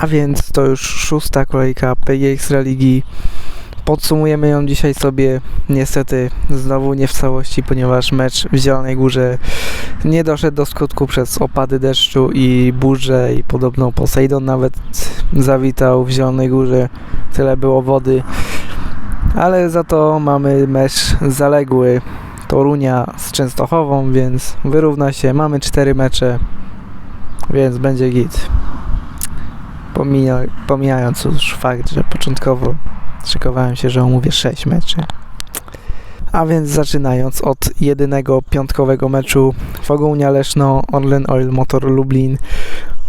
A więc to już szósta kolejka PGX Religi. Podsumujemy ją dzisiaj sobie niestety znowu nie w całości, ponieważ mecz w Zielonej Górze nie doszedł do skutku przez opady deszczu i burze i podobno Poseidon nawet zawitał w Zielonej Górze. Tyle było wody. Ale za to mamy mecz zaległy Torunia z Częstochową, więc wyrówna się. Mamy cztery mecze, więc będzie git. Pomija, pomijając już fakt, że początkowo szykowałem się, że omówię 6 meczy. A więc zaczynając od jedynego piątkowego meczu Fogounia Leszno, Orlen Oil Motor Lublin.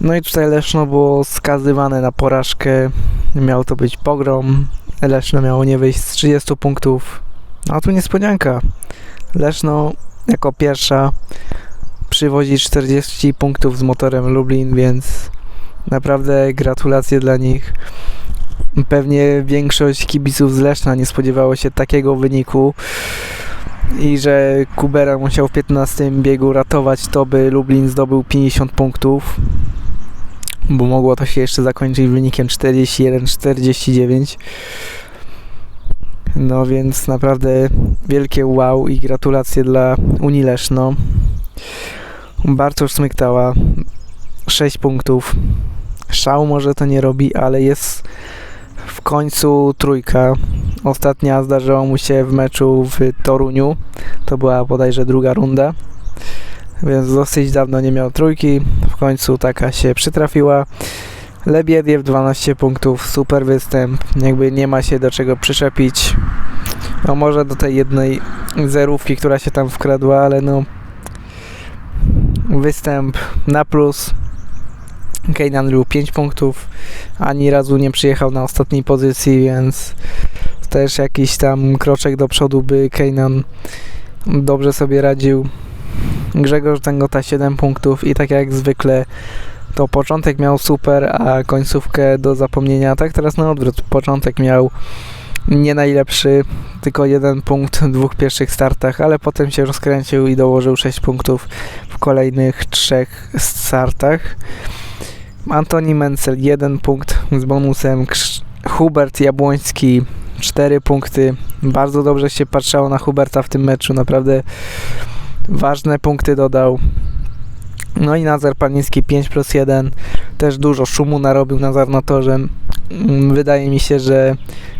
No i tutaj Leszno było skazywane na porażkę. Miał to być pogrom. Leszno miało nie wyjść z 30 punktów. No a tu niespodzianka. Leszno jako pierwsza przywozi 40 punktów z motorem Lublin, więc naprawdę gratulacje dla nich. Pewnie większość kibiców z Leszna nie spodziewało się takiego wyniku i że Kubera musiał w 15 biegu ratować to, by Lublin zdobył 50 punktów, bo mogło to się jeszcze zakończyć wynikiem 41-49. No więc naprawdę wielkie wow i gratulacje dla Unii Leszno. Bartosz Smyktała 6 punktów. Szał może to nie robi, ale jest w końcu trójka. Ostatnia zdarzyła mu się w meczu w Toruniu. To była bodajże druga runda. Więc dosyć dawno nie miał trójki. W końcu taka się przytrafiła. Lebiediew 12 punktów, super występ. Jakby nie ma się do czego przyczepić. No może do tej jednej zerówki, która się tam wkradła, ale no występ na plus. Keynan był 5 punktów, ani razu nie przyjechał na ostatniej pozycji, więc też jakiś tam kroczek do przodu by Keynan dobrze sobie radził. Grzegorz Tęgota 7 punktów i tak jak zwykle to początek miał super, a końcówkę do zapomnienia. Tak teraz na odwrót. Początek miał nie najlepszy, tylko jeden punkt w dwóch pierwszych startach, ale potem się rozkręcił i dołożył 6 punktów w kolejnych trzech startach. Antoni Mencel 1 punkt z bonusem, Hubert Jabłoński 4 punkty. Bardzo dobrze się patrzało na Huberta w tym meczu, naprawdę ważne punkty dodał. No i Nazar Paniński 5 plus 1. Też dużo szumu narobił Nazar na torze. Mm, Wydaje mi się, że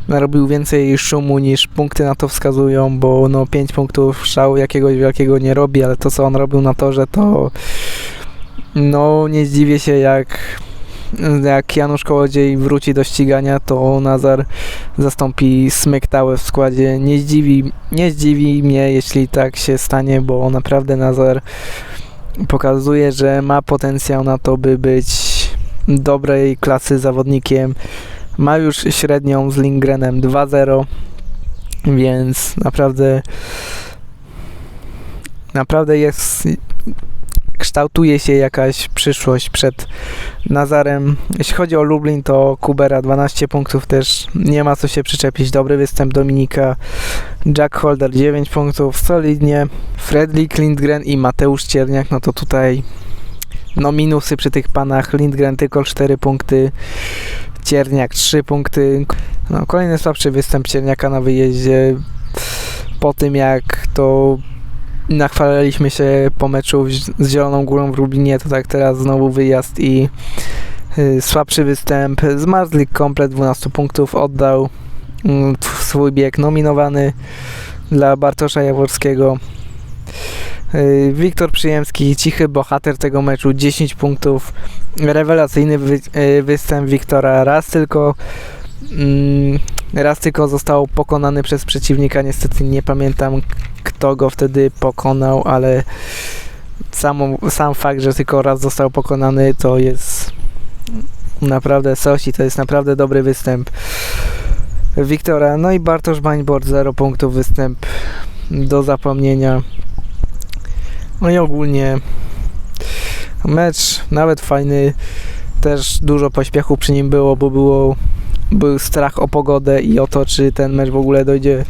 narobił więcej szumu niż punkty na to wskazują, bo no 5 punktów szału jakiegoś wielkiego nie robi, ale to co on robił na torze to no nie zdziwię się jak jak Janusz Kołodziej wróci do ścigania, to Nazar zastąpi Smektałę w składzie. Nie zdziwi, nie zdziwi mnie, jeśli tak się stanie, bo naprawdę Nazar pokazuje, że ma potencjał na to, by być dobrej klasy zawodnikiem. Ma już średnią z Lindgrenem 2-0, więc naprawdę naprawdę jest kształtuje się jakaś przyszłość przed Nazarem. Jeśli chodzi o Lublin, to Kubera 12 punktów też nie ma co się przyczepić. Dobry występ Dominika. Jack Holder 9 punktów, solidnie. Fredrik Lindgren i Mateusz Cierniak, no to tutaj no minusy przy tych panach. Lindgren tylko 4 punkty. Cierniak 3 punkty. No, kolejny słabszy występ Cierniaka na wyjeździe. Po tym jak to nachwalaliśmy się po meczu z Zieloną Górą w Lublinie, to tak teraz znowu wyjazd i y, słabszy występ. Zmarzlik komplet 12 punktów oddał mm, swój bieg nominowany dla Bartosza Jaworskiego. Y, Wiktor Przyjemski, cichy bohater tego meczu, 10 punktów. Rewelacyjny wy, y, występ Wiktora. Raz tylko raz tylko został pokonany przez przeciwnika. Niestety nie pamiętam kto go wtedy pokonał, ale samo, sam fakt, że tylko raz został pokonany, to jest naprawdę coś i to jest naprawdę dobry występ Wiktora. No i Bartosz Bańbord, 0 punktów występ do zapomnienia. No i ogólnie mecz nawet fajny, też dużo pośpiechu przy nim było, bo było był strach o pogodę i o to, czy ten mecz w ogóle dojdzie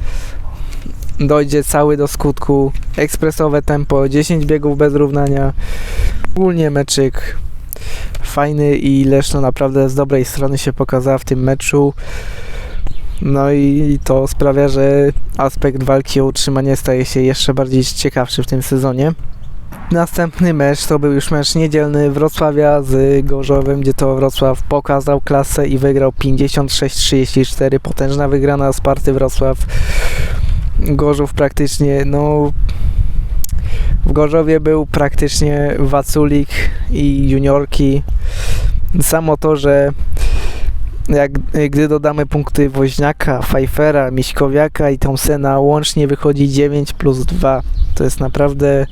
dojdzie cały do skutku. Ekspresowe tempo, 10 biegów bez równania. Ogólnie meczyk fajny i Leszno naprawdę z dobrej strony się pokazała w tym meczu. No i to sprawia, że aspekt walki o utrzymanie staje się jeszcze bardziej ciekawszy w tym sezonie. Następny mecz to był już mecz niedzielny Wrocławia z Gorzowem, gdzie to Wrocław pokazał klasę i wygrał 56-34. Potężna wygrana Sparty Wrocław. Gorzów praktycznie, no w Gorzowie był praktycznie Waculik i juniorki. Samo to, że jak gdy dodamy punkty Woźniaka, Pfeiffera, Miśkowiaka i Thompsona, łącznie wychodzi 9 plus 2. To jest naprawdę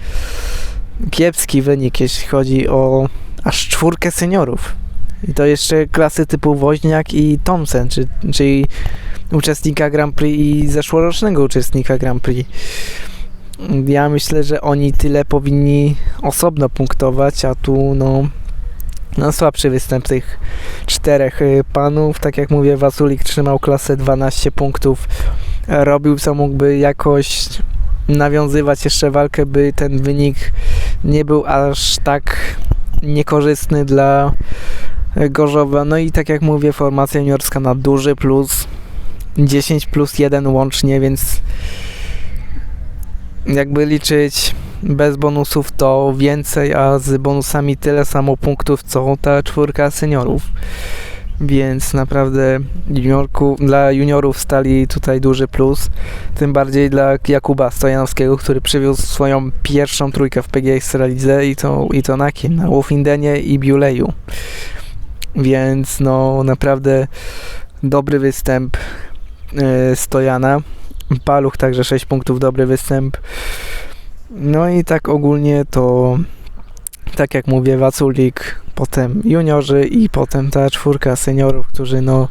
kiepski wynik, jeśli chodzi o aż czwórkę seniorów. I to jeszcze klasy typu Woźniak i Thompson, czy, czyli uczestnika Grand Prix i zeszłorocznego uczestnika Grand Prix. Ja myślę, że oni tyle powinni osobno punktować, a tu no, no słabszy występ tych czterech y, panów. Tak jak mówię, Wasulik trzymał klasę 12 punktów. Robił co mógłby jakoś nawiązywać jeszcze walkę, by ten wynik nie był aż tak niekorzystny dla Gorzowa. No i tak jak mówię, formacja juniorska na duży plus 10 plus 1 łącznie, więc jakby liczyć bez bonusów to więcej, a z bonusami tyle samo punktów co ta czwórka seniorów. Więc naprawdę juniorku, dla juniorów stali tutaj duży plus. Tym bardziej dla Jakuba Stojanowskiego, który przywiózł swoją pierwszą trójkę w PGA Ekstralidze i to, i to na kim? Na Wolfindenie i Biuleju. Więc no naprawdę dobry występ yy, Stojana. Paluch także 6 punktów, dobry występ. No i tak ogólnie to, tak jak mówię, Waculik, potem juniorzy i potem ta czwórka seniorów, którzy no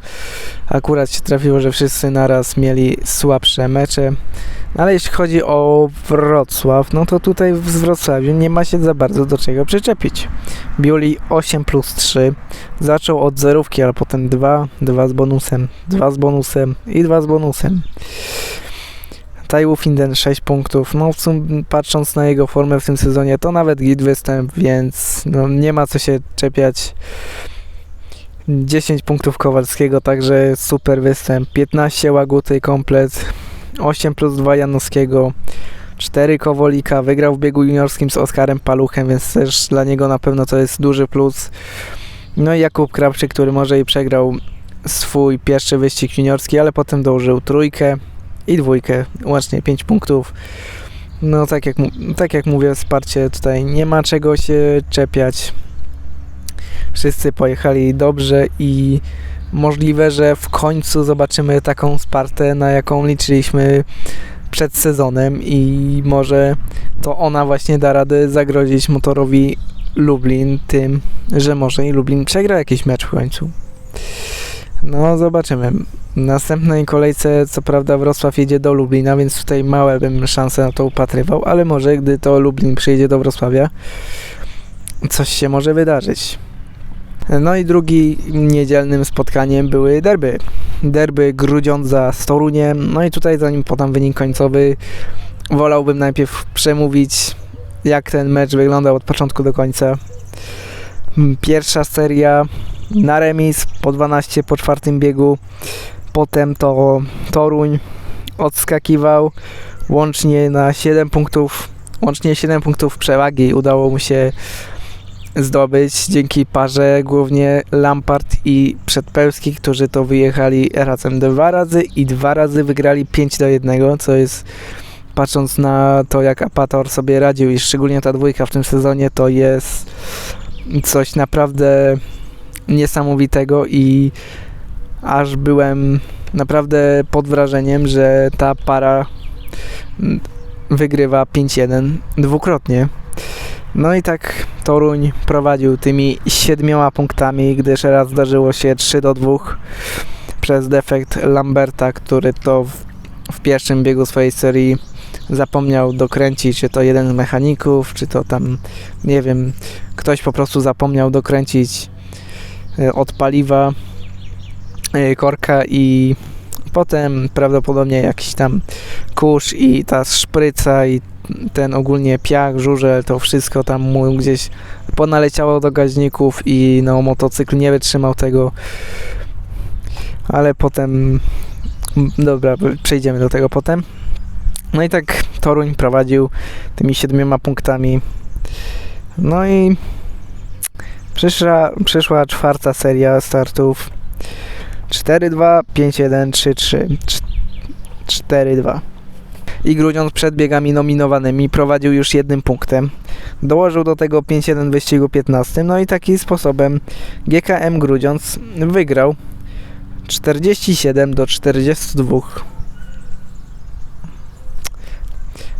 akurat się trafiło, że wszyscy naraz mieli słabsze mecze. Ale jeśli chodzi o Wrocław, no to tutaj w Wrocławiu nie ma się za bardzo do czego przyczepić. Biuli 8 plus 3, zaczął od zerówki, ale potem 2, 2 z bonusem, 2 z bonusem i 2 z bonusem. Taiwu Finden 6 punktów. No w sumie patrząc na jego formę w tym sezonie, to nawet git występ, więc no, nie ma co się czepiać. 10 punktów Kowalskiego, także super występ. 15 Łaguty komplet. 8 plus 2 Janowskiego. 4 Kowolika. Wygrał w biegu juniorskim z Oskarem Paluchem, więc też dla niego na pewno to jest duży plus. No i Jakub Krawczyk, który może i przegrał swój pierwszy wyścig juniorski, ale potem dołożył trójkę i dwójkę, łącznie 5 punktów. No tak jak, tak jak mówię, wsparcie tutaj nie ma czego się czepiać. Wszyscy pojechali dobrze i możliwe, że w końcu zobaczymy taką Spartę, na jaką liczyliśmy przed sezonem i może to ona właśnie da radę zagrozić motorowi Lublin tym, że może i Lublin przegra jakiś mecz w końcu. No, zobaczymy. W następnej kolejce, co prawda, Wrocław jedzie do Lublina, więc tutaj małe bym szanse na to upatrywał, ale może gdy to Lublin przyjedzie do Wrocławia, coś się może wydarzyć. No i drugi niedzielnym spotkaniem były derby. Derby Grudziądza z Toruniem. No i tutaj zanim podam wynik końcowy, wolałbym najpierw przemówić jak ten mecz wyglądał od początku do końca. Pierwsza seria na remis po 12 po czwartym biegu. Potem to Toruń odskakiwał łącznie na 7 punktów, łącznie 7 punktów przewagi udało mu się zdobyć dzięki parze głównie Lampard i Przedpełski, którzy to wyjechali razem dwa razy i dwa razy wygrali 5 do 1, co jest patrząc na to jak Apator sobie radził i szczególnie ta dwójka w tym sezonie to jest coś naprawdę niesamowitego i aż byłem naprawdę pod wrażeniem, że ta para wygrywa 5-1 dwukrotnie. No i tak Toruń prowadził tymi siedmioma punktami, gdyż raz zdarzyło się 3 do 2 przez defekt Lamberta, który to w, w pierwszym biegu swojej serii zapomniał dokręcić, czy to jeden z mechaników, czy to tam, nie wiem, ktoś po prostu zapomniał dokręcić od paliwa e, korka i potem prawdopodobnie jakiś tam kurz i ta szpryca i ten ogólnie piach, żurzel, to wszystko tam mu gdzieś ponaleciało do gaźników i no motocykl nie wytrzymał tego. Ale potem, dobra, przejdziemy do tego potem. No i tak Toruń prowadził tymi siedmioma punktami. No i przyszła, przyszła czwarta seria startów. 4-2, 5-1, 3-3, 4-2. I Grudziądz przed biegami nominowanymi prowadził już jednym punktem. Dołożył do tego 5-1 w wyścigu 15. No i takim sposobem GKM Grudziądz wygrał 47 do 42.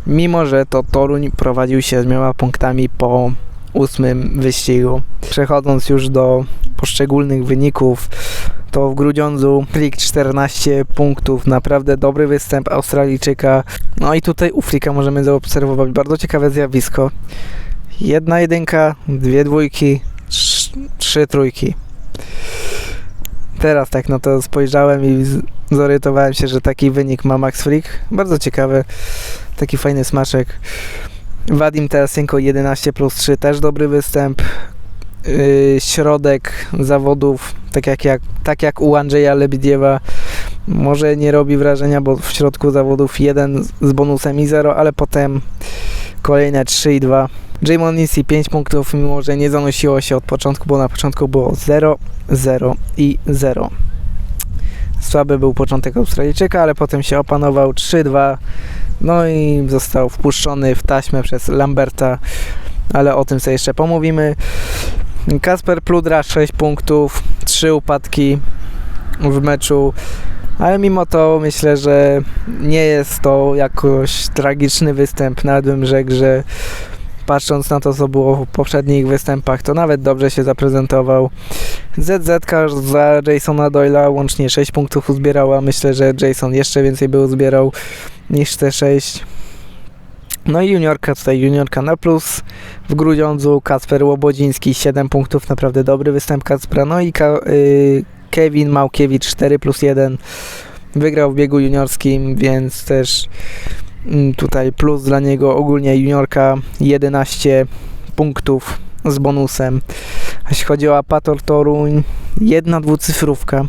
Mimo, że to Toruń prowadził z punktami po ósmym wyścigu. Przechodząc już do poszczególnych wyników, to w Grudziądzu Flick 14 punktów, naprawdę dobry występ Australijczyka. No i tutaj u Flicka możemy zaobserwować bardzo ciekawe zjawisko. Jedna jedynka, dwie dwójki, trz- trzy trójki. Teraz tak na to spojrzałem i zorientowałem się, że taki wynik ma Max Flick. Bardzo ciekawy, taki fajny smaczek. Wadim Tarasenko 11 plus 3, też dobry występ. Yy, środek zawodów, tak jak, jak, tak jak u Andrzeja Lebediewa, może nie robi wrażenia, bo w środku zawodów 1 z bonusem i 0, ale potem kolejne 3 i 2. Jamon Nisi 5 punktów, mimo że nie zanosiło się od początku, bo na początku było 0, 0 i 0. Słaby był początek Australijczyka, ale potem się opanował 3-2. No i został wpuszczony w taśmę przez Lamberta, ale o tym sobie jeszcze pomówimy. Kasper Pludra 6 punktów, 3 upadki w meczu, ale mimo to myślę, że nie jest to jakoś tragiczny występ. Nawet bym rzekł, że patrząc na to, co było w poprzednich występach, to nawet dobrze się zaprezentował. ZZ za Jasona Doyla łącznie 6 punktów uzbierała. Myślę, że Jason jeszcze więcej by uzbierał niż te 6. No i juniorka tutaj, juniorka na plus w Grudziądzu, Kacper Łobodziński 7 punktów, naprawdę dobry występ Kacpra. No i Ka- y- Kevin Małkiewicz 4 plus 1 wygrał w biegu juniorskim, więc też mm, tutaj plus dla niego ogólnie juniorka 11 punktów z bonusem. Jeśli chodzi o Apator Toruń, jedna dwucyfrówka,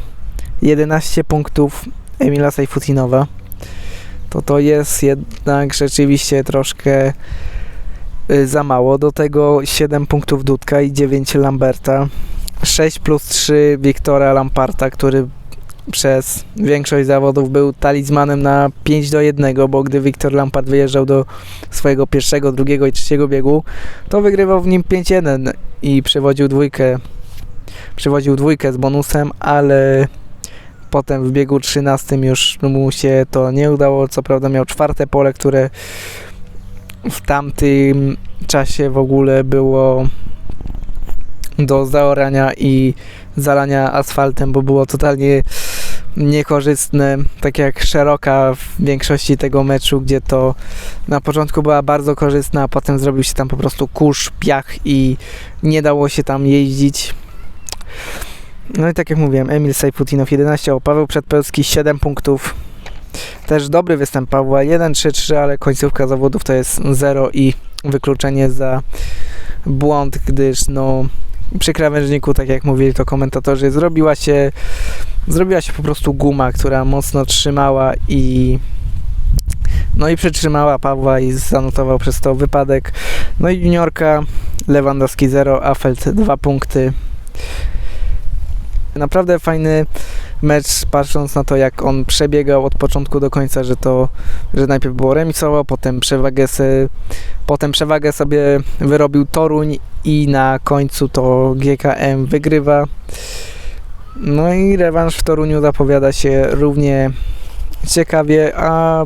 11 punktów Emila Sajfutinowa. To to jest jednak rzeczywiście troszkę y, za mało. Do tego 7 punktów Dudka i 9 Lamberta. 6 plus 3 Wiktora Lamparta, który przez większość zawodów był talizmanem na 5 do 1, bo gdy Wiktor Lampard wyjeżdżał do swojego pierwszego, drugiego i trzeciego biegu, to wygrywał w nim 5-1 i przewodził dwójkę przewodził dwójkę z bonusem, ale potem w biegu 13 już mu się to nie udało. Co prawda miał czwarte pole, które w tamtym czasie w ogóle było do zaorania i zalania asfaltem, bo było totalnie niekorzystne, tak jak szeroka w większości tego meczu, gdzie to na początku była bardzo korzystna, a potem zrobił się tam po prostu kurz, piach i nie dało się tam jeździć. No i tak jak mówiłem, Emil Sajputinow 11, o Paweł Przedpełski 7 punktów. Też dobry występ Pawła, 1-3-3, ale końcówka zawodów to jest 0 i wykluczenie za błąd, gdyż no przy krawężniku, tak jak mówili to komentatorzy, zrobiła się zrobiła się po prostu guma, która mocno trzymała i no i przytrzymała Pawła i zanotował przez to wypadek. No i juniorka Lewandowski 0, Afelt 2 punkty. Naprawdę fajny mecz, patrząc na to, jak on przebiegał od początku do końca, że to, że najpierw było remisowo, potem przewagę, se, potem przewagę sobie wyrobił Toruń i na końcu to GKM wygrywa. No i rewanż w Toruniu zapowiada się równie ciekawie, a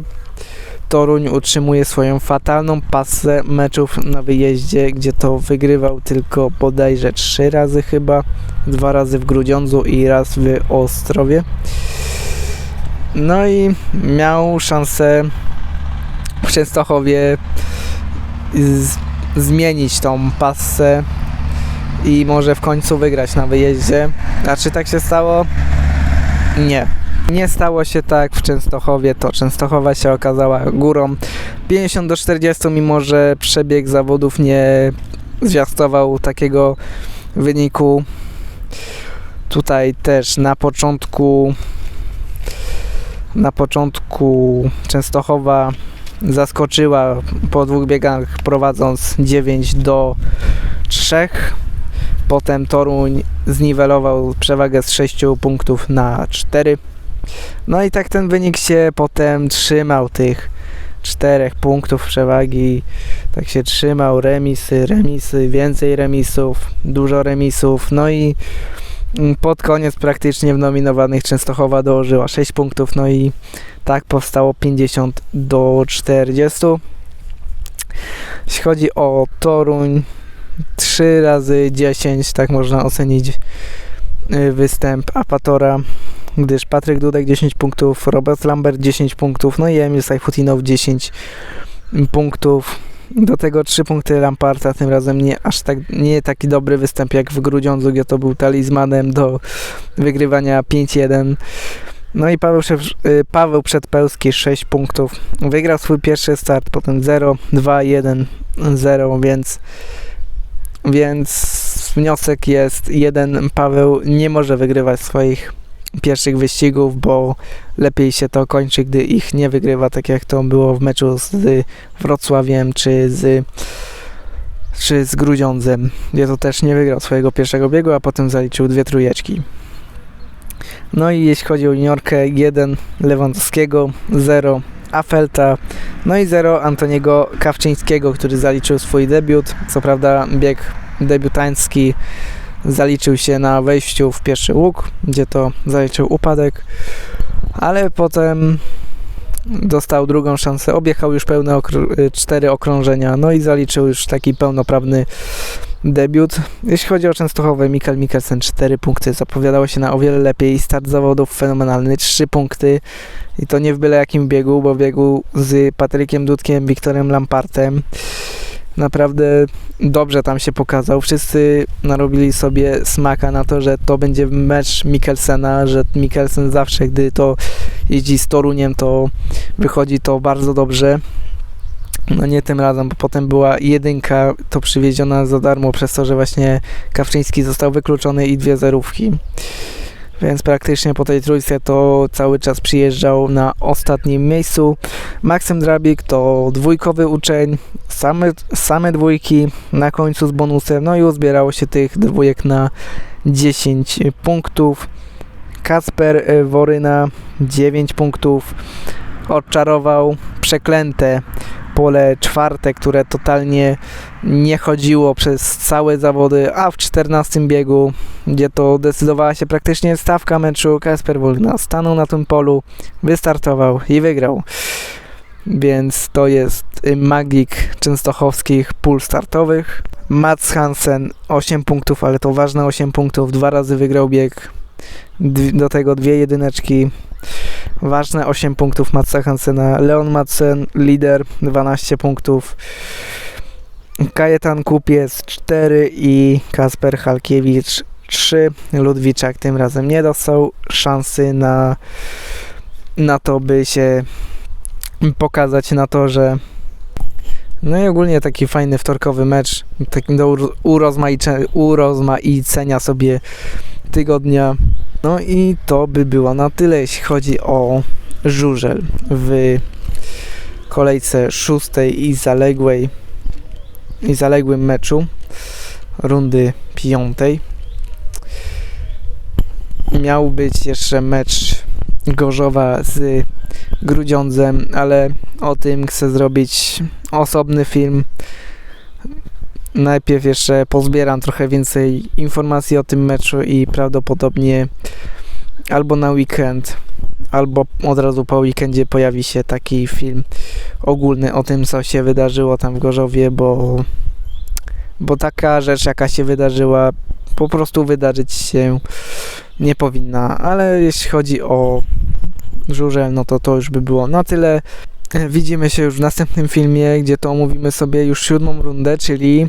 Toruń utrzymuje swoją fatalną pasę meczów na wyjeździe, gdzie to wygrywał tylko bodajże trzy razy chyba, dwa razy w Grudziądzu i raz w Ostrowie. No i miał szansę w Częstochowie zmienić tą pasę i może w końcu wygrać na wyjeździe. A czy tak się stało? Nie. Nie stało się tak w Częstochowie, to Częstochowa się okazała górą 50 do 40, mimo że przebieg zawodów nie zwiastował takiego wyniku. Tutaj też na początku na początku Częstochowa zaskoczyła po dwóch biegach prowadząc 9 do 3. Potem Toruń zniwelował przewagę z 6 punktów na 4. No i tak ten wynik się potem trzymał tych czterech punktów przewagi. Tak się trzymał, remisy, remisy, więcej remisów, dużo remisów. No i mm, pod koniec praktycznie w nominowanych Częstochowa dołożyła 6 punktów, no i tak powstało 50 do 40. Jeśli chodzi o Toruń, 3 razy 10, tak można ocenić y, występ Apatora, gdyż Patryk Dudek 10 punktów, Robert Lambert 10 punktów, no i Emil Sajfutinow 10 punktów. Do tego 3 punkty Lamparta, tym razem nie aż tak, nie taki dobry występ jak w Grudziądzu, gdzie to był talizmanem do wygrywania 5-1. No i Paweł, y, Paweł Przedpełski 6 punktów. Wygrał swój pierwszy start, potem 0, 2, 1, 0, więc więc wniosek jest jeden. Paweł nie może wygrywać swoich pierwszych wyścigów, bo lepiej się to kończy, gdy ich nie wygrywa, tak jak to było w meczu z Wrocławiem czy z czy z Grudziądzem, gdzie to też nie wygrał swojego pierwszego biegu, a potem zaliczył dwie trójeczki. No i jeśli chodzi o juniorkę, 1 Lewandowskiego, 0 Afelta, no i 0 Antoniego Kawczyńskiego, który zaliczył swój debiut. Co prawda bieg debiutancki zaliczył się na wejściu w pierwszy łuk, gdzie to zaliczył upadek, ale potem dostał drugą szansę, objechał już pełne okr- cztery okrążenia, no i zaliczył już taki pełnoprawny debiut. Jeśli chodzi o Częstochowę, Mikael Mikkelsen 4 punkty, zapowiadało się na o wiele lepiej, start zawodów fenomenalny, 3 punkty i to nie w byle jakim biegu, bo biegu z Patrykiem Dudkiem, Wiktorem Lampartem. Naprawdę dobrze tam się pokazał. Wszyscy narobili sobie smaka na to, że to będzie mecz Mikkelsena, że Mikkelsen zawsze, gdy to jeździ z Toruniem, to wychodzi to bardzo dobrze. No nie tym razem, bo potem była jedynka, to przywieziona za darmo przez to, że właśnie Kawczyński został wykluczony i dwie zerówki. Więc praktycznie po tej trójce to cały czas przyjeżdżał na ostatnim miejscu. Maksym Drabik to dwójkowy uczeń, same, same dwójki na końcu z bonusem, no i uzbierało się tych dwójek na 10 punktów. Kasper Woryna 9 punktów odczarował przeklęte pole czwarte, które totalnie nie chodziło przez całe zawody, a w 14 biegu, gdzie to decydowała się praktycznie stawka meczu, Kasper Wolna stanął na tym polu, wystartował i wygrał. Więc to jest magik częstochowskich pól startowych. Mats Hansen 8 punktów, ale to ważne 8 punktów, dwa razy wygrał bieg, do tego dwie jedyneczki. Ważne 8 punktów Matsa Hansena. Leon Madsen, lider, 12 punktów. Kajetan Kupiec 4 i Kasper Halkiewicz 3. Ludwiczak tym razem nie dostał szansy na, na to, by się pokazać na to, że no i ogólnie taki fajny wtorkowy mecz, taki do urozmaice, urozmaicenia sobie tygodnia. No i to by było na tyle, jeśli chodzi o żużel w kolejce szóstej i zaległej i zaległym meczu rundy piątej. Miał być jeszcze mecz Gorzowa z Grudziądzem, ale o tym chcę zrobić osobny film. Najpierw jeszcze pozbieram trochę więcej informacji o tym meczu i prawdopodobnie albo na weekend, albo od razu po weekendzie pojawi się taki film ogólny o tym, co się wydarzyło tam w Gorzowie, bo, bo taka rzecz, jaka się wydarzyła, po prostu wydarzyć się nie powinna. Ale jeśli chodzi o żurzel, no to to już by było na tyle. Widzimy się już w następnym filmie, gdzie to omówimy sobie już siódmą rundę, czyli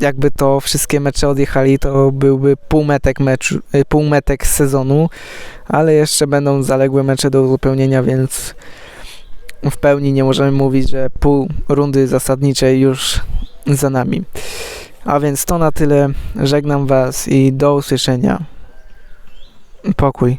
jakby to wszystkie mecze odjechali, to byłby półmetek mecz, y, półmetek sezonu, ale jeszcze będą zaległe mecze do uzupełnienia, więc w pełni nie możemy mówić, że pół rundy zasadniczej już za nami. A więc to na tyle. Żegnam Was i do usłyszenia. Pokój.